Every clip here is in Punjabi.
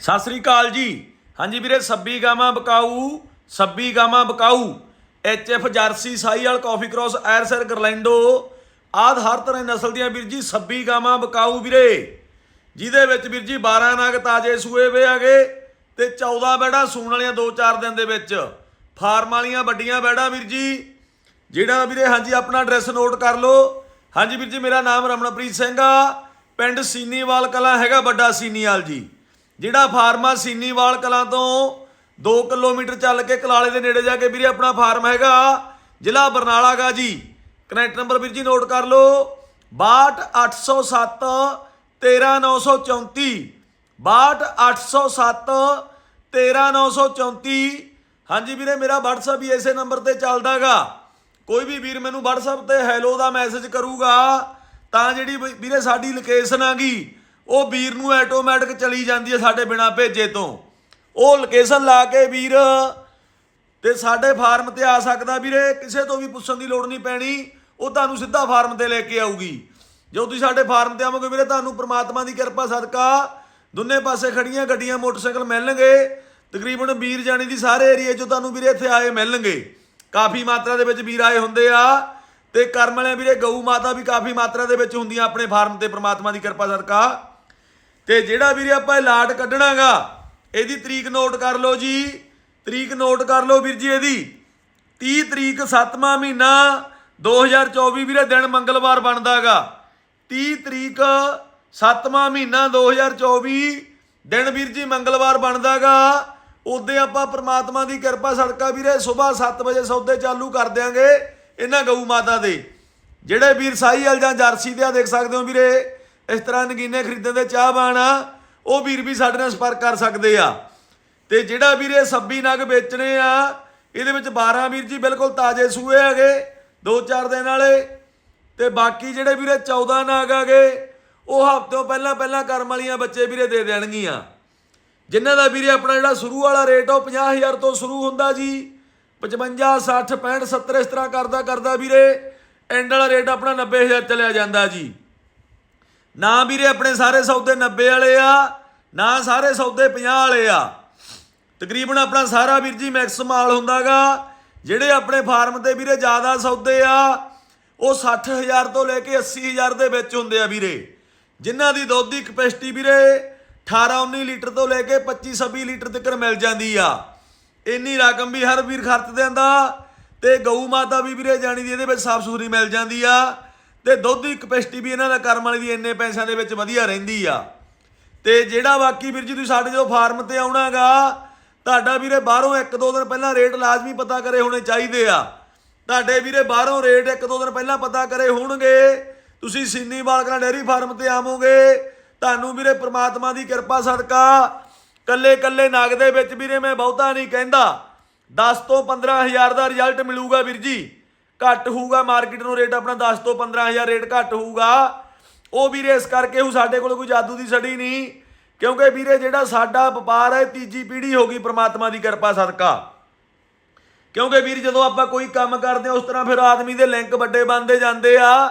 ਸਤਿ ਸ੍ਰੀ ਅਕਾਲ ਜੀ। ਹਾਂਜੀ ਵੀਰੇ, ਸੱਬੀ ਗਾਵਾਂ ਬਕਾਊ, ਸੱਬੀ ਗਾਵਾਂ ਬਕਾਊ। ਐਫ ਜਰਸੀ ਸਾਈਵਾਲ ਕਾਫੀ ਕ੍ਰੋਸ, ਐਰਸਰ ਗਰਲੈਂਡੋ। ਆਦ ਹਰ ਤਰ੍ਹਾਂ ਦੀ ਨਸਲ ਦੀਆਂ ਵੀਰ ਜੀ, ਸੱਬੀ ਗਾਵਾਂ ਬਕਾਊ ਵੀਰੇ। ਜਿਹਦੇ ਵਿੱਚ ਵੀਰ ਜੀ 12 ਨਗ ਤਾਜੇ ਸੂਏ ਵੇ ਹੈਗੇ ਤੇ 14 ਬੈੜਾ ਸੂਣ ਵਾਲੀਆਂ 2-4 ਦਿਨ ਦੇ ਵਿੱਚ। ਫਾਰਮ ਵਾਲੀਆਂ ਵੱਡੀਆਂ ਬੈੜਾ ਵੀਰ ਜੀ। ਜਿਹੜਾ ਵੀਰੇ, ਹਾਂਜੀ ਆਪਣਾ ਐਡਰੈਸ ਨੋਟ ਕਰ ਲਓ। ਹਾਂਜੀ ਵੀਰ ਜੀ, ਮੇਰਾ ਨਾਮ ਰਮਨਪ੍ਰੀਤ ਸਿੰਘ ਆ। ਪਿੰਡ ਸੀਨੀਵਾਲ ਕਲਾਂ ਹੈਗਾ ਵੱਡਾ ਸੀਨੀਵਾਲ ਜੀ। ਜਿਹੜਾ ਫਾਰਮਾ ਸੀਨੀਵਾਲ ਕਲਾਂ ਤੋਂ 2 ਕਿਲੋਮੀਟਰ ਚੱਲ ਕੇ ਕਲਾਲੇ ਦੇ ਨੇੜੇ ਜਾ ਕੇ ਵੀਰੇ ਆਪਣਾ ਫਾਰਮ ਹੈਗਾ, ਜ਼ਿਲ੍ਹਾ ਬਰਨਾਲਾ ਗਾ ਜੀ। ਕਨੈਕਟ ਨੰਬਰ ਵੀਰ ਜੀ ਨੋਟ ਕਰ ਲਓ। 62807 13934 62807 13934 ਹਾਂਜੀ ਵੀਰੇ, ਮੇਰਾ WhatsApp ਵੀ ਇਸੇ ਨੰਬਰ ਤੇ ਚੱਲਦਾਗਾ ਕੋਈ ਵੀ ਵੀਰ ਮੈਨੂੰ WhatsApp ਤੇ ਹੈਲੋ ਦਾ ਮੈਸੇਜ ਕਰੂਗਾ, ਤਾਂ ਜਿਹੜੀ ਵੀ- ਵੀਰੇ ਸਾਡੀ ਲੋਕੇਸ਼ਨ ਆਗੀ ਉਹ ਵੀਰ ਨੂੰ ਆਟੋਮੈਟਿਕ ਚਲੀ ਜਾਂਦੀ ਹੈ ਸਾਡੇ ਬਿਨਾ ਭੇਜੇ ਤੋਂ। ਉਹ ਲੋਕੇਸ਼ਨ ਲਾ ਕੇ ਵੀਰ, ਤੇ ਸਾਡੇ ਫਾਰਮ ਤੇ ਆ ਸਕਦਾ ਵੀਰੇ, ਕਿਸੇ ਤੋਂ ਵੀ ਪੁੱਛਣ ਦੀ ਲੋੜ ਨਹੀਂ ਪੈਣੀ, ਉਹ ਤੁਹਾਨੂੰ ਸਿੱਧਾ ਫਾਰਮ ਤੇ ਲੈ ਕੇ ਆਊਗੀ। ਜੋ ਤੁਸੀਂ ਸਾਡੇ ਫਾਰਮ ਤੇ ਆਵੋਗੇ ਵੀਰੇ, ਤੁਹਾਨੂੰ ਪ੍ਰਮਾਤਮਾ ਦੀ ਕਿਰਪਾ, ਸਦਕਾ ਦੋਨੇ ਪਾਸੇ ਖੜੀਆਂ ਗੱਡੀਆਂ, ਮੋਟਰਸਾਈਕਲ ਮਿਲਣਗੇ। ਤਕਰੀਬਨ ਵੀਰ ਜਾਣੀ ਦੀ ਸਾਰੇ ਏਰੀਏ 'ਚੋਂ ਤੁਹਾਨੂੰ ਵੀਰੇ ਇੱਥੇ ਆਏ ਮਿਲਣਗੇ। ਕਾਫੀ ਮਾਤਰਾ ਦੇ ਵਿੱਚ ਵੀਰ ਆਏ ਹੁੰਦੇ ਆ। ਤੇ ਕਰਮ ਵਾਲੇ ਵੀਰੇ, ਗਊ ਮਾਤਾ ਵੀ ਕਾਫੀ ਮਾਤਰਾ ਦੇ ਵਿੱਚ ਹੁੰਦੀਆਂ ਆਪਣੇ ਫਾਰਮ ਤੇ, ਪ੍ਰਮਾਤਮਾ ਦੀ ਕਿਰਪਾ, ਸਦਕਾ। ਤੇ ਜਿਹੜਾ ਵੀਰੇ ਆਪਾਂ ਇਹ ਲਾਟ ਕੱਢਣਾਗਾ, ਇਹਦੀ ਤਰੀਕ ਨੋਟ ਕਰ ਲਓ ਜੀ। ਤਰੀਕ ਨੋਟ ਕਰ ਲਓ ਵੀਰ ਜੀ ਇਹਦੀ। 30 ਤਰੀਕ 7ਵਾਂ ਮਹੀਨਾ 2024 ਵੀਰੇ ਦਿਨ ਮੰਗਲਵਾਰ ਬਣਦਾਗਾ। 30 ਤਰੀਕ 7ਵਾਂ ਮਹੀਨਾ 2024 ਦਿਨ ਵੀਰ ਜੀ ਮੰਗਲਵਾਰ ਬਣਦਾਗਾ। ਉਦੋਂ ਆਪਾਂ ਪ੍ਰਮਾਤਮਾ ਦੀ ਕਿਰਪਾ ਸਦਕਾ ਵੀਰੇ ਸਵੇਰ 7 ਵਜੇ ਸੌਦੇ ਚਾਲੂ ਕਰ ਦਿਆਂਗੇ ਇਹਨਾਂ ਗਊ ਮਾਤਾ ਦੇ। ਜਿਹੜੇ ਵੀਰ ਸਾਈਵਾਲ ਜਾਂ ਜਰਸੀ ਦੇ ਆ, ਦੇਖ ਸਕਦੇ ਹੋ ਵੀਰੇ। ਇਸ ਤਰ੍ਹਾਂ ਨਗੀਨੇ ਖਰੀਦਣ ਦੇ ਚਾਹ ਆ, ਉਹ ਵੀਰ ਵੀ ਸਾਡੇ ਨਾਲ ਸੰਪਰਕ ਕਰ ਸਕਦੇ ਆ। ਤੇ ਜਿਹੜਾ ਵੀਰ ਇਹ 26 ਨਗ ਵੇਚਣੇ ਆ, ਇਹਦੇ ਵਿੱਚ 12 ਵੀਰ ਜੀ ਬਿਲਕੁਲ ਤਾਜ਼ੇ ਸੂਏ ਹੈਗੇ 2-4 ਦਿਨ ਵਾਲੇ। ਤੇ ਬਾਕੀ ਜਿਹੜੇ ਵੀਰੇ 14 ਨਗ ਹੈਗੇ, ਉਹ ਹਫ਼ਤੋਂ ਪਹਿਲਾਂ ਪਹਿਲਾਂ ਕਰਮ ਵਾਲੀਆਂ ਬੱਚੇ ਵੀਰੇ ਦੇ ਦੇਣਗੀਆਂ। ਜਿਨ੍ਹਾਂ ਦਾ ਵੀਰੇ ਆਪਣਾ ਜਿਹੜਾ ਸ਼ੁਰੂ ਵਾਲਾ ਰੇਟ ਉਹ 50000 ਤੋਂ ਸ਼ੁਰੂ ਹੁੰਦਾ ਜੀ। 55 60 65 70 ਇਸ ਤਰ੍ਹਾਂ ਕਰਦਾ ਕਰਦਾ ਵੀਰੇ ਐਂਡ ਵਾਲਾ ਰੇਟ ਆਪਣਾ 90000 ਚਲਿਆ ਜਾਂਦਾ ਜੀ। ਨਾ ਵੀਰੇ ਆਪਣੇ ਸਾਰੇ ਸੌਦੇ 90 ਵਾਲੇ ਆ, ਨਾ ਸਾਰੇ ਸੌਦੇ 50 ਵਾਲੇ ਆ। ਤਕਰੀਬਨ ਆਪਣਾ ਸਾਰਾ ਵੀਰ ਜੀ ਮੈਕਸ ਮਾਲ ਹੁੰਦਾਗਾ। ਜਿਹੜੇ ਆਪਣੇ ਫਾਰਮ ਤੇ ਵੀਰੇ ਜ਼ਿਆਦਾ ਸੌਦੇ ਆ, ਉਹ 60000 ਤੋਂ ਲੈ ਕੇ 80000 ਦੇ ਵਿੱਚ ਹੁੰਦੇ ਆ ਵੀਰੇ। ਜਿਨ੍ਹਾਂ ਦੀ ਦੁੱਧ ਦੀ ਕਪੈਸਿਟੀ ਵੀਰੇ 18 19 ਲੀਟਰ ਤੋਂ ਲੈ ਕੇ 25 26 ਲੀਟਰ ਤੱਕ ਮਿਲ ਜਾਂਦੀ ਆ। ਇੰਨੀ ਰਕਮ ਵੀ ਹਰ ਵੀਰ ਖਰਚ ਦਿੰਦਾ ਤੇ ਗਊ ਮਾਤਾ ਵੀ ਵੀਰੇ ਜਾਣੀ ਦੀ ਇਹਦੇ ਵਿੱਚ ਸਾਫ਼ ਸੁਥਰੀ ਮਿਲ ਜਾਂਦੀ ਆ। ਤੇ ਦੁੱਧ ਦੀ ਕਪੈਸਿਟੀ ਵੀ ਇਹਨਾਂ ਦਾ ਕਰਮ ਵਾਲੀ ਦੀ ਇੰਨੇ ਪੈਸਿਆਂ ਦੇ ਵਿੱਚ ਵਧੀਆ ਰਹਿੰਦੀ ਆ। ਤੇ ਜਿਹੜਾ ਬਾਕੀ ਵੀਰ ਜੀ ਤੁਸੀਂ ਸਾਡੇ ਜੋ ਫਾਰਮ ਤੇ ਆਉਣਾਗਾ, ਤੁਹਾਡਾ ਵੀਰੇ ਬਾਹਰੋਂ ਇੱਕ ਦੋ ਦਿਨ ਪਹਿਲਾਂ ਰੇਟ ਲਾਜ਼ਮੀ ਪਤਾ ਕਰੇ ਹੋਣੇ ਚਾਹੀਦੇ ਆ। ਤੁਹਾਡੇ ਵੀਰੇ ਬਾਹਰੋਂ ਰੇਟ ਇੱਕ ਦੋ ਦਿਨ ਪਹਿਲਾਂ ਪਤਾ ਕਰੇ ਹੋਣਗੇ। ਤੁਸੀਂ ਸਿੰਨੀ ਬਾਲਕਨਾ ਡੇਅਰੀ ਫਾਰਮ ਤੇ ਆਵੋਗੇ। ਤੁਹਾਨੂੰ ਵੀਰੇ ਪ੍ਰਮਾਤਮਾ ਦੀ ਕਿਰਪਾ ਸਦਕਾ ਕੱਲੇ ਕੱਲੇ ਨਗ ਦੇ ਵਿੱਚ ਵੀਰੇ ਮੈਂ ਬਹੁਤਾ ਨਹੀਂ ਕਹਿੰਦਾ। 10 ਤੋਂ 15000 ਦਾ ਰਿਜ਼ਲਟ ਮਿਲੂਗਾ ਵੀਰ ਜੀ। ਘੱਟ ਹੋਊਗਾ ਮਾਰਕੀਟ ਨੂੰ ਰੇਟ ਆਪਣਾ 10 ਤੋਂ 15000 ਰੇਟ ਘੱਟ ਹੋਊਗਾ। ਉਹ ਵੀਰੇ ਇਸ ਕਰਕੇ ਉਹ ਸਾਡੇ ਕੋਲ ਕੋਈ ਜਾਦੂ ਦੀ ਸੜੀ ਨਹੀਂ, ਕਿਉਂਕਿ ਵੀਰੇ ਜਿਹੜਾ ਸਾਡਾ ਵਪਾਰ ਹੈ, ਤੀਜੀ ਪੀੜ੍ਹੀ ਹੋ ਗਈ ਪ੍ਰਮਾਤਮਾ ਦੀ ਕਿਰਪਾ ਸਦਕਾ। ਕਿਉਂਕਿ ਵੀਰ ਜਦੋਂ ਆਪਾਂ ਕੋਈ ਕੰਮ ਕਰਦੇ ਹਾਂ, ਉਸ ਤਰ੍ਹਾਂ ਫਿਰ ਆਦਮੀ ਦੇ ਲਿੰਕ ਵੱਡੇ ਬਣਦੇ ਜਾਂਦੇ ਆ।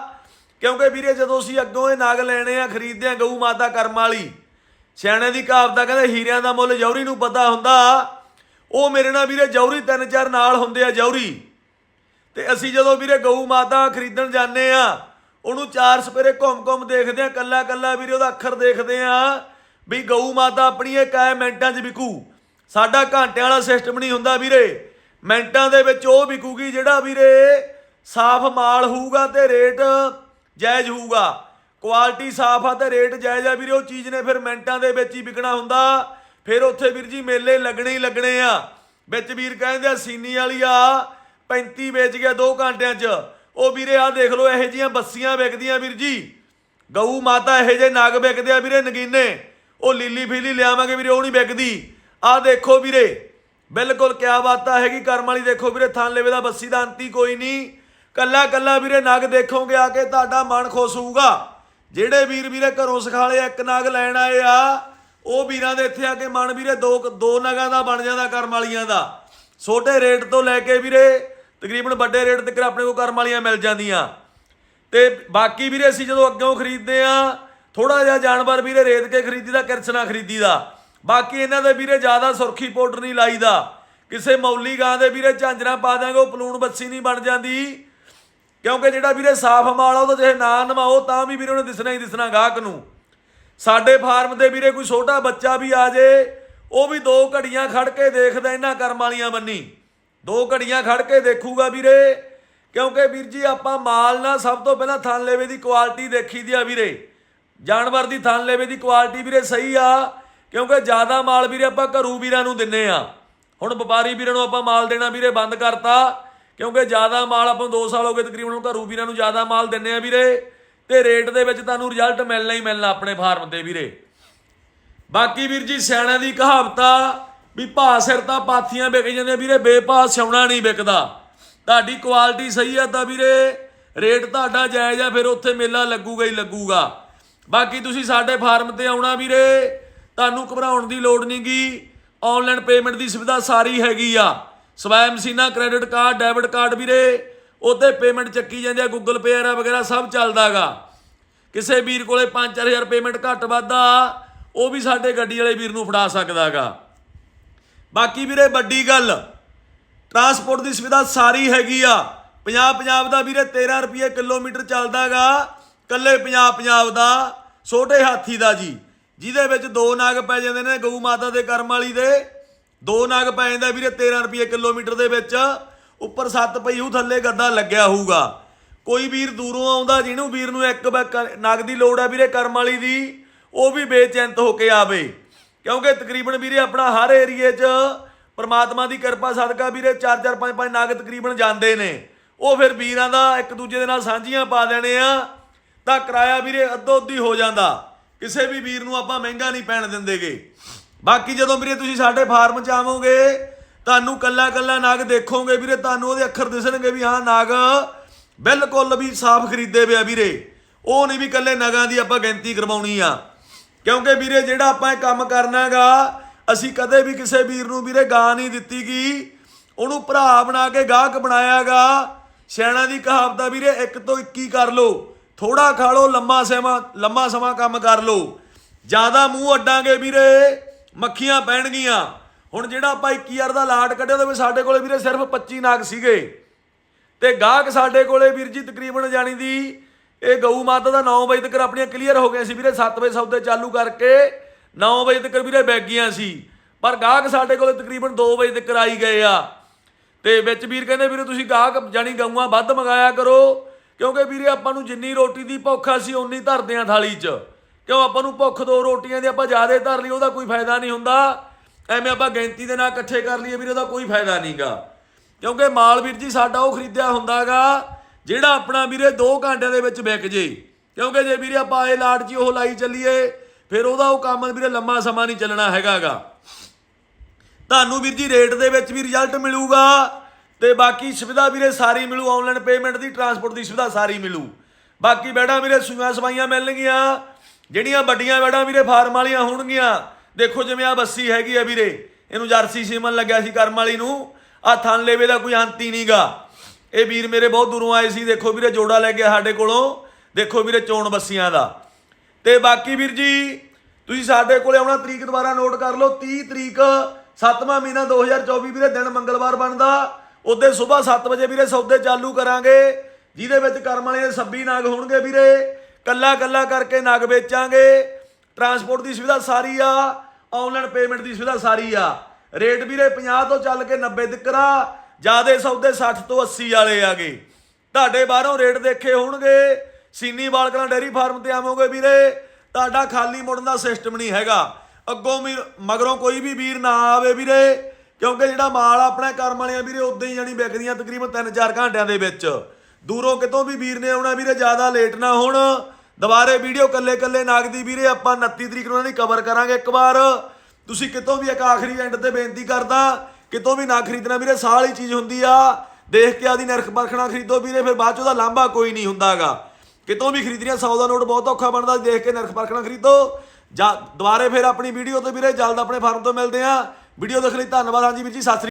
ਕਿਉਂਕਿ ਵੀਰੇ ਜਦੋਂ ਅਸੀਂ ਅੱਗੋਂ ਇਹ ਨਾਗ ਲੈਣੇ ਆ, ਖਰੀਦਦੇ ਆ ਗਊ ਮਾਤਾ ਕਰਮ ਵਾਲੀ ਸਿਆਣੇ ਦੀ ਕਹਾਵਤ ਆ, ਕਹਿੰਦੇ ਹੀਰਿਆਂ ਦਾ ਮੁੱਲ ਜੌਹਰੀ ਨੂੰ ਪਤਾ ਹੁੰਦਾ। ਉਹ ਮੇਰੇ ਨਾਲ ਵੀਰੇ ਜੌਹਰੀ ਤਿੰਨ ਚਾਰ ਨਾਲ ਹੁੰਦੇ ਆ, ਜੌਹਰੀ। ਤੇ ਅਸੀਂ ਜਦੋਂ ਵੀਰੇ ਗਊ ਮਾਤਾ ਖਰੀਦਣ ਜਾਂਦੇ ਆ, ਉਹਨੂੰ ਚਾਰ ਸਪੇਰੇ ਘੁੰਮ-ਘੁੰਮ ਦੇਖਦੇ ਆ, ਕੱਲਾ ਕੱਲਾ ਵੀਰੇ ਉਹਦਾ ਅੱਖਰ ਦੇਖਦੇ ਆ, ਵੀ ਗਊ ਮਾਤਾ ਆਪਣੀ ਇਹ ਕਾਇ ਮਿੰਟਾਂ 'ਚ ਵਿਕੂ। ਸਾਡਾ ਘੰਟਿਆਂ ਵਾਲਾ ਸਿਸਟਮ ਨਹੀਂ ਹੁੰਦਾ ਵੀਰੇ। ਮਿੰਟਾਂ ਦੇ ਵਿੱਚ ਉਹ ਵਿਕੂਗੀ ਜਿਹੜਾ ਵੀਰੇ ਸਾਫ਼ ਮਾਲ ਹੋਊਗਾ ਤੇ ਰੇਟ ਜਾਇਜ਼ ਹੋਊਗਾ। ਕੁਆਲਿਟੀ ਸਾਫ਼ ਆ ਤੇ ਰੇਟ ਜਾਇਜ਼ ਆ ਵੀਰੇ, ਉਹ ਚੀਜ਼ ਨੇ ਫਿਰ ਮਿੰਟਾਂ ਦੇ ਵਿੱਚ ਹੀ ਵਿਕਣਾ ਹੁੰਦਾ। ਫਿਰ ਉੱਥੇ ਵੀਰ ਜੀ ਮੇਲੇ ਲੱਗਣੇ ਹੀ ਲੱਗਣੇ ਆ। ਵਿੱਚ ਵੀਰ ਕਹਿੰਦੇ ਆ, ਸੀਨੀ ਵਾਲੀ ਆ 35 ਵੇਚ ਗਿਆ 2 ਘੰਟਿਆਂ 'ਚ। ਉਹ ਵੀਰੇ, ਆਹ ਦੇਖ ਲਓ, ਇਹੋ ਜੀਆਂ ਬੱਸੀਆਂ ਵਿਕਦੀਆਂ ਵੀਰ ਜੀ। ਗਊ ਮਾਤਾ ਇਹੋ ਜਿਹੇ ਨਾਗ ਵਿਕਦੇ ਆ ਵੀਰੇ ਨਗੀਨੇ। ਉਹ ਲੀਲੀ ਫੀਲੀ ਲਿਆਵਾਂਗੇ ਵੀਰੇ, ਉਹ ਨਹੀਂ ਵਿਕਦੀ। ਆਹ ਦੇਖੋ ਵੀਰੇ, ਬਿਲਕੁਲ ਕਿਆ ਬਾਤਾਂ ਹੈਗੀ, ਕਰਮ ਵਾਲੀ ਦੇਖੋ ਵੀਰੇ, ਥਾਂ ਲੇਵੇ ਦਾ ਬੱਸੀ ਦਾ ਅੰਤੀ ਕੋਈ ਨਹੀਂ। ਕੱਲਾ ਕੱਲਾ ਵੀਰੇ ਨਗ ਦੇਖੋਗੇ, ਆ ਕੇ ਤੁਹਾਡਾ ਮਨ ਖੁਸ਼ ਹੋਊਗਾ। ਜਿਹੜੇ ਵੀਰ ਵੀਰੇ ਘਰੋਂ ਸਿਖਾਲੇ ਇੱਕ ਨਗ ਲੈਣ ਆਏ ਆ, ਉਹ ਵੀਰਾਂ ਦੇ ਇੱਥੇ ਆ ਕੇ ਮਨ ਵੀਰੇ ਦੋ ਦੋ ਨਗਾਂ ਦਾ ਬਣ ਜਾਂਦਾ ਕਰਮ ਵਾਲੀਆਂ ਦਾ। ਛੋਟੇ ਰੇਟ ਤੋਂ ਲੈ ਕੇ ਵੀਰੇ ਤਕਰੀਬਨ ਵੱਡੇ ਰੇਟ ਤੱਕ ਆਪਣੇ ਕੋਲ ਕਰਮ ਵਾਲੀਆਂ ਮਿਲ ਜਾਂਦੀਆਂ। ਤੇ ਬਾਕੀ ਵੀਰੇ ਅਸੀਂ ਜਦੋਂ ਅੱਗੋਂ ਖਰੀਦਦੇ ਆ ਥੋੜਾ ਜਿਹਾ ਜਾਨਵਰ ਵੀਰੇ ਰੇਤ ਕੇ ਖਰੀਦੀਦਾ ਕਿਰਸਨਾ ਖਰੀਦੀਦਾ ਬਾਕੀ ਇਹਨਾਂ ਦੇ ਵੀਰੇ ਜ਼ਿਆਦਾ ਸੁਰਖੀ ਪਾਊਡਰ ਨਹੀਂ ਲਾਈਦਾ। ਕਿਸੇ ਮੌਲੀ ਗਾਂ ਦੇ ਵੀਰੇ ਝਾਂਜਰਾਂ ਪਾ ਦਾਂਗੇ ਉਹ ਪਲੂਣ ਬੱਸੀ ਨਹੀਂ ਬਣ ਜਾਂਦੀ। ਕਿਉਂਕਿ ਜਿਹੜਾ ਵੀਰੇ ਸਾਫ਼ ਮਾਲ ਆ, ਉਹਦਾ ਤਾਂ ਜੇ ਨਾ ਨਵਾਓ, ਤਾਂ ਵੀ ਵੀਰੇ ਉਹਨੇ ਦਿਸਣਾ ਹੀ ਦਿਸਣਾ ਗਾਹਕ ਨੂੰ। ਸਾਡੇ ਫਾਰਮ ਦੇ ਵੀਰੇ ਕੋਈ ਛੋਟਾ ਬੱਚਾ ਵੀ ਆ ਜੇ, ਉਹ ਵੀ ਦੋ ਘੜੀਆਂ ਖੜ ਕੇ ਦੇਖਦਾ ਇਹਨਾਂ ਕਰਮ ਵਾਲੀਆਂ ਬੰਨੀ। ਦੋ ਘੜੀਆਂ ਖੜ ਕੇ ਦੇਖੂਗਾ ਵੀਰੇ। ਕਿਉਂਕਿ ਵੀਰ ਜੀ, ਆਪਾਂ ਮਾਲ ਨਾਲ ਸਭ ਤੋਂ ਪਹਿਲਾਂ ਥਣ ਦੀ ਕੁਆਲਿਟੀ ਦੇਖੀ ਦੀ ਆ ਵੀਰੇ। ਜਾਨਵਰ ਦੀ ਥਣ ਦੀ ਕੁਆਲਿਟੀ ਵੀਰੇ ਸਹੀ ਆ। ਕਿਉਂਕਿ ਜ਼ਿਆਦਾ ਮਾਲ ਵੀਰੇ ਆਪਾਂ ਘਰੂ ਵੀਰਾਂ ਨੂੰ ਦਿੰਨੇ ਆ। ਹੁਣ ਵਪਾਰੀ ਵੀਰਾਂ ਨੂੰ ਆਪਾਂ ਮਾਲ ਦੇਣਾ ਵੀਰੇ, ਬੰਦ ਕਰਤਾ। ਕਿਉਂਕਿ ਜ਼ਿਆਦਾ ਮਾਲ ਆਪਾਂ ਨੂੰ 2 ਸਾਲ ਹੋ ਗਏ ਤਕਰੀਬਨ ਘਰੂ ਵੀਰਾਂ ਨੂੰ ਜ਼ਿਆਦਾ ਮਾਲ ਦਿੰਨੇ ਆ ਵੀਰੇ। ਤੇ ਰੇਟ ਦੇ ਵਿੱਚ ਤੁਹਾਨੂੰ ਰਿਜ਼ਲਟ ਮਿਲਣਾ ਹੀ ਮਿਲਣਾ ਆਪਣੇ ਫਾਰਮ ਤੇ ਵੀਰੇ। ਬਾਕੀ ਵੀਰ ਜੀ, ਸਿਆਣਿਆਂ ਦੀ ਕਹਾਵਤ ਆ ਵੀ ਭਾ ਸਿਰ ਤਾਂ ਪਾਥੀਆਂ ਵਿਕ ਜਾਂਦੀਆਂ, ਵੀਰੇ ਬੇਭਾ ਸਿਉਣਾ ਨਹੀਂ ਵਿਕਦਾ। ਤੁਹਾਡੀ ਕੁਆਲਿਟੀ ਸਹੀ ਆ ਤਾਂ ਵੀਰੇ ਰੇਟ ਤੁਹਾਡਾ ਜਾਇਜ਼ ਆ, ਫਿਰ ਉੱਥੇ ਮੇਲਾ ਲੱਗੂਗਾ ਹੀ ਲੱਗੂਗਾ। ਬਾਕੀ ਤੁਸੀਂ ਸਾਡੇ ਫਾਰਮ ਤੇ ਆਉਣਾ ਵੀਰੇ, ਤੁਹਾਨੂੰ ਘਬਰਾਉਣ ਦੀ ਲੋੜ ਨਹੀਂਗੀ ਆਨਲਾਈਨ ਪੇਮੈਂਟ ਦੀ ਸੁਵਿਧਾ ਸਾਰੀ ਹੈਗੀ ਆ। ਸਵੈ ਮਸ਼ੀਨਾਂ ਕ੍ਰੈਡਿਟ ਕਾਰਡ ਡੈਬਿਟ ਕਾਰਡ ਵੀਰੇ ਉੱਤੇ ਪੇਮੈਂਟ ਚੱਕੀ ਜਾਂਦੀ ਆ ਗੂਗਲ ਪੇ ਆ ਵਗੈਰਾ ਸਭ ਚੱਲਦਾਗਾ। ਕਿਸੇ ਵੀਰ ਕੋਲੇ 5-4000 ਪੇਮੈਂਟ ਘੱਟ ਵੱਧਾ ਉਹ ਵੀ ਸਾਡੇ ਗੱਡੀ ਵਾਲੇ ਵੀਰ ਨੂੰ ਫੜਾ ਸਕਦਾਗਾ। ਬਾਕੀ ਵੀਰੇ ਵੱਡੀ ਗੱਲ ਟਰਾਂਸਪੋਰਟ ਦੀ ਸੁਵਿਧਾ ਸਾਰੀ ਹੈਗੀ ਆ। ਪੰਜਾਬ ਪੰਜਾਬ ਦਾ ਵੀਰੇ 13 ਰੁਪਏ ਕਿਲੋਮੀਟਰ ਚੱਲਦਾਗਾ ਕੱਲੇ ਪੰਜਾਬ ਪੰਜਾਬ ਦਾ, ਛੋਟੇ ਹਾਥੀ ਦਾ ਜੀ। ਜਿਹਦੇ ਵਿੱਚ ਦੋ ਨਾਗ ਪੈ ਜਾਂਦੇ ਨੇ ਗਊ ਮਾਤਾ ਦੇ ਕਰਮ ਵਾਲੀ ਦੇ। ਦੋ ਨਾਗ ਪੈ ਜਾਂਦਾ ਵੀਰੇ 13 ਰੁਪਏ ਕਿਲੋਮੀਟਰ ਦੇ ਵਿੱਚ। ਉੱਪਰ ਸੱਤ ਪਈ ਉਹ ਥੱਲੇ ਗੱਦਾ ਲੱਗਿਆ ਹੋਊਗਾ। ਕੋਈ ਵੀਰ ਦੂਰੋਂ ਆਉਂਦਾ, ਜਿਹਨੂੰ ਵੀਰ ਨੂੰ ਇੱਕ ਬ- ਨਗ ਦੀ ਲੋੜ ਹੈ ਵੀਰੇ ਕਰਮ ਵਾਲੀ ਦੀ, ਉਹ ਵੀ ਬੇਚੈਂਤ ਹੋ ਕੇ ਆਵੇ। ਕਿਉਂਕਿ ਤਕਰੀਬਨ ਵੀਰੇ ਆਪਣਾ ਹਰ ਏਰੀਏ 'ਚ ਪਰਮਾਤਮਾ ਦੀ ਕਿਰਪਾ, ਸਦਕਾ ਵੀਰੇ 4 4 5 5 ਨਾਗ ਤਕਰੀਬਨ ਜਾਂਦੇ ਨੇ। ਉਹ ਫਿਰ ਵੀਰਾਂ ਦਾ ਇੱਕ ਦੂਜੇ ਦੇ ਨਾਲ ਸਾਂਝੀਆਂ ਪਾ ਦੇਣੇ ਆ, ਤਾਂ ਕਿਰਾਇਆ ਵੀਰੇ ਅੱਧੋ ਅੱਧੀ ਹੋ ਜਾਂਦਾ। ਕਿਸੇ ਵੀ ਵੀਰ ਨੂੰ ਆਪਾਂ ਮਹਿੰਗਾ ਨਹੀਂ ਪੈਣ ਦਿੰਦੇਗੇ। ਬਾਕੀ ਜਦੋਂ ਵੀਰੇ ਤੁਸੀਂ ਸਾਡੇ ਫਾਰਮ 'ਚ ਆਵੋਗੇ, ਤੁਹਾਨੂੰ ਕੱਲਾ ਕੱਲਾ ਨਾਗ ਦੇਖੋਗੇ ਵੀਰੇ, ਤੁਹਾਨੂੰ ਉਹਦੇ ਅੱਖਰ ਦਿਸਣਗੇ ਵੀ ਹਾਂ, ਨਾਗ ਬਿਲਕੁਲ ਵੀ ਸਾਫ਼ ਖਰੀਦੇ ਪਿਆ ਵੀਰੇ। ਉਹ ਨਹੀਂ ਵੀ ਕੱਲੇ ਨਗਾਂ ਦੀ ਆਪਾਂ ਗਿਣਤੀ ਕਰਵਾਉਣੀ ਆ। ਕਿਉਂਕਿ ਵੀਰੇ ਜਿਹੜਾ ਆਪਾਂ ਇਹ ਕੰਮ ਕਰਨਾਗਾ ਅਸੀਂ ਕਦੇ ਵੀ ਕਿਸੇ ਵੀਰ ਨੂੰ ਵੀਰੇ ਗਾ ਨਹੀਂ ਦਿੱਤੀ ਗੀ। ਉਹਨੂੰ ਭਰਾ ਬਣਾ ਕੇ ਗਾਹਕ ਬਣਾਇਆਗਾ ਸਿਆਣਾ ਦੀ ਕਹਾਵਤ ਆ ਵੀਰੇ, ਇੱਕ ਤੋਂ 21 ਕਰ ਲੋ ਥੋੜਾ ਖਾ ਲੋ ਲੰਮਾ ਸਮਾਂ ਲੰਮਾ ਸਮਾਂ ਕੰਮ ਕਰ ਲੋ ਜ਼ਿਆਦਾ ਮੂੰਹ ਅੱਡਾਂਗੇ ਵੀਰੇ, ਮੱਖੀਆਂ ਪੈਣਗੀਆਂ। ਹੁਣ ਜਿਹੜਾ ਆਪਾਂ 21000 ਦਾ ਲਾਟ ਕੱਢਿਆ ਉਹਦੇ ਵਿੱਚ ਸਾਡੇ ਕੋਲੇ ਵੀਰੇ ਸਿਰਫ 25 ਨਾਗ ਸੀਗੇ। ਤੇ ਗਾਹਕ ਸਾਡੇ ਕੋਲੇ ਵੀਰ ਜੀ ਤਕਰੀਬਨ ਜਾਣੀ ਦੀ ਇਹ ਗਊ ਮਾਤਾ ਦਾ 9 ਵਜੇ ਤੱਕ ਆਪਣੀਆਂ ਕਲੀਅਰ ਹੋ ਗਈਆਂ ਸੀ ਵੀਰੇ 7 ਵਜੇ ਸੌਦੇ ਚਾਲੂ ਕਰਕੇ 9 ਵਜੇ ਤੱਕ ਵੀਰੇ ਬੈਗੀਆਂ ਸੀ। ਪਰ ਗਾਹਕ ਸਾਡੇ ਕੋਲ ਤਕਰੀਬਨ 2 ਵਜੇ ਤੱਕ ਆਈ ਗਏ ਆ। ਤੇ ਵਿੱਚ ਵੀਰ ਕਹਿੰਦੇ, ਵੀਰੇ ਤੁਸੀਂ ਗਾਹਕ ਜਾਣੀ ਗਊਆਂ ਵੱਧ ਮੰਗਾਇਆ ਕਰੋ, ਕਿਉਂਕਿ ਵੀਰੇ ਆਪਾਂ ਨੂੰ ਜਿੰਨੀ ਰੋਟੀ ਦੀ ਭੁੱਖ ਆ ਸੀ ਉਨੀ ਧਰਦੇ ਆ ਥਾਲੀ 'ਚ। ਕਿਉਂ ਆਪਾਂ ਨੂੰ ਭੁੱਖ ਦੋ ਰੋਟੀਆਂ ਦੀ ਆਪਾਂ ਜ਼ਿਆਦਾ ਧਰ ਲਈ, ਉਹਦਾ ਕੋਈ ਫਾਇਦਾ ਨਹੀਂ ਹੁੰਦਾ। ਐਵੇਂ ਆਪਾਂ ਗਿਣਤੀ ਦੇ ਨਾਲ ਇਕੱਠੇ ਕਰ ਲਈਏ ਵੀਰੇ, ਉਹਦਾ ਕੋਈ ਫਾਇਦਾ ਨਹੀਂਗਾ ਕਿਉਂਕਿ ਮਾਲ ਵੀਰ ਜੀ ਸਾਡਾ ਉਹ ਖਰੀਦਿਆ ਹੁੰਦਾਗਾ ਜਿਹੜਾ ਆਪਣਾ ਵੀਰੇ 2 ਘੰਟਿਆਂ ਦੇ ਵਿੱਚ ਵਿਕ ਜੇ। ਕਿਉਂਕਿ ਜੇ ਵੀਰੇ ਆਪਾਂ ਇਹ ਲਾਟ 'ਚ ਉਹ ਲਾਈ ਚੱਲੀਏ, ਫਿਰ ਉਹਦਾ ਉਹ ਕੰਮ ਵੀਰੇ ਲੰਮਾ ਸਮਾਂ ਨਹੀਂ ਚੱਲਣਾ ਹੈਗਾਗਾ। ਤੁਹਾਨੂੰ ਵੀਰ ਜੀ ਰੇਟ ਦੇ ਵਿੱਚ ਵੀ ਰਿਜ਼ਲਟ ਮਿਲੂਗਾ ਤੇ ਬਾਕੀ ਸੁਵਿਧਾ ਵੀਰੇ ਸਾਰੀ ਮਿਲੂ ਆਨਲਾਈਨ ਪੇਮੈਂਟ ਦੀ ਟਰਾਂਸਪੋਰਟ ਦੀ ਸੁਵਿਧਾ ਸਾਰੀ ਮਿਲੂ। ਬਾਕੀ ਬੈੜਾਂ ਵੀਰੇ ਸੂਈਆਂ ਸਵਾਈਆਂ ਮਿਲਣਗੀਆਂ। ਜਿਹੜੀਆਂ ਵੱਡੀਆਂ ਬੈੜਾਂ ਵੀਰੇ ਫਾਰਮ ਵਾਲੀਆਂ ਹੋਣਗੀਆਂ। ਦੇਖੋ ਜਿਵੇਂ ਆ ਬੱਸੀ ਹੈਗੀ ਆ ਵੀਰੇ। ਇਹਨੂੰ ਜਰਸੀ ਸੀਮਨ ਲੱਗਿਆ ਸੀ ਕਰਮ ਵਾਲੀ ਨੂੰ। ਆ ਥਣ ਲੇਵੇ ਦਾ ਕੋਈ ਅੰਤ ਹੀ ਨਹੀਂਗਾ ਇਹ ਵੀਰ ਮੇਰੇ ਬਹੁਤ ਦੂਰੋਂ ਆਏ ਸੀ, ਦੇਖੋ ਵੀਰੇ ਜੋੜਾ ਲੈ ਕੇ ਸਾਡੇ ਕੋਲੋਂ, ਦੇਖੋ ਵੀਰੇ ਚੋਣ ਬੱਸੀਆਂ ਦਾ। ਤੇ ਬਾਕੀ ਵੀਰ ਜੀ, ਤੁਸੀਂ ਸਾਡੇ ਕੋਲੇ ਆਉਣਾ, ਤਰੀਕ ਦੁਬਾਰਾ ਨੋਟ ਕਰ ਲਓ 30 ਤਰੀਕ 7ਵਾਂ ਮਹੀਨਾ 2024 ਵੀਰੇ, ਦਿਨ ਮੰਗਲਵਾਰ ਬਣਦਾ। ਉਹਦੇ ਸਵੇਰ 7 ਵਜੇ ਵੀਰੇ ਸੌਦੇ ਚਾਲੂ ਕਰਾਂਗੇ, ਜਿਹਦੇ ਵਿੱਚ ਕਰਮ ਵਾਲੇ ਦੇ 26 ਨਾਗ ਹੋਣਗੇ ਵੀਰੇ। ਕੱਲਾ ਕੱਲਾ ਕਰਕੇ ਨਾਗ ਵੇਚਾਂਗੇ। ਟਰਾਂਸਪੋਰਟ ਦੀ ਸੁਵਿਧਾ ਸਾਰੀ ਆ ਆਨਲਾਈਨ ਪੇਮੈਂਟ ਦੀ ਸੁਵਿਧਾ ਸਾਰੀ ਆ। ਰੇਟ ਵੀਰੇ 50 ਤੋਂ ਚੱਲ ਕੇ 90 ਤੱਕ ਆ। ਜਿਆਦੇ ਸੌਦੇ 60 ਤੋਂ 80 ਵਾਲੇ ਆ ਗਏ ਤੁਹਾਡੇ ਬਾਹਰੋਂ ਰੇਟ ਦੇਖੇ ਹੋਣਗੇ। ਸੀਨੀ ਬਾਲਕਣਾ ਡੇਰੀ ਫਾਰਮ ਤੇ ਆਵੋਗੇ ਵੀਰੇ। ਤੁਹਾਡਾ ਖਾਲੀ ਮੁੜਨ ਦਾ ਸਿਸਟਮ ਨਹੀਂ ਹੈਗਾ। ਅੱਗੋਂ ਵੀ ਮਗਰੋਂ ਕੋਈ ਵੀ ਵੀਰ ਨਾ ਆਵੇ ਵੀਰੇ। ਕਿਉਂਕਿ ਜਿਹੜਾ ਮਾਲ ਆਪਣੇ ਕਰਮ ਵਾਲਿਆਂ ਵੀਰੇ, ਉਦਾਂ ਹੀ ਜਾਣੀ ਵਿਕਦੀਆਂ ਤਕਰੀਬਨ 3-4 ਘੰਟਿਆਂ ਦੇ ਵਿੱਚ। ਦੂਰੋਂ ਕਿਤੋਂ ਵੀ ਵੀਰ ਨੇ ਆਉਣਾ ਵੀਰੇ, ਜ਼ਿਆਦਾ ਲੇਟ ਨਾ ਹੋਣ। ਦੁਬਾਰੇ ਵੀਡੀਓ ਕੱਲੇ ਕੱਲੇ ਨਾਗਦੀ ਵੀਰੇ, ਆਪਾਂ 29 ਤਰੀਕ ਨੂੰ ਉਹਨਾਂ ਦੀ ਕਵਰ ਕਰਾਂਗੇ ਇੱਕ ਵਾਰ। ਤੁਸੀਂ ਕਿਤੋਂ ਵੀ ਇੱਕ ਆਖਰੀ ਐਂਡ ਤੇ ਬੇਨਤੀ ਕਰਦਾ ਕਿਤੋਂ ਵੀ ਨਾ ਖਰੀਦਣਾ ਵੀਰੇ, ਸਾਲ ਹੀ ਚੀਜ਼ ਹੁੰਦੀ ਆ। ਦੇਖ ਕੇ ਆਦੀ ਨਰਖ ਪਰਖਣਾ ਖਰੀਦੋ ਵੀਰੇ, ਫਿਰ ਬਾਅਦ ਚ ਉਹਦਾ ਲਾਂਭਾ ਕੋਈ ਨਹੀਂ ਹੁੰਦਾਗਾ। ਕਿਤੋਂ ਵੀ ਖਰੀਦਣੀਆਂ 100 ਦਾ ਨੋਟ ਬਹੁਤ ਔਖਾ ਬਣਦਾ, ਦੇਖ ਕੇ ਨਰਖ ਪਰਖਣਾ ਖਰੀਦੋ। ਜਾਂ, ਦੁਬਾਰੇ ਫਿਰ ਆਪਣੀ ਵੀਡੀਓ ਤੇ ਵੀਰੇ, ਜਲਦ ਆਪਣੇ ਫਾਰਮ ਤੋਂ ਮਿਲਦੇ ਆ। ਵੀਡੀਓ ਦੇਖ ਲਈ, ਧੰਨਵਾਦ। ਹਾਂਜੀ ਵੀਰ ਜੀ, ਸਤਿ ਸ੍ਰੀ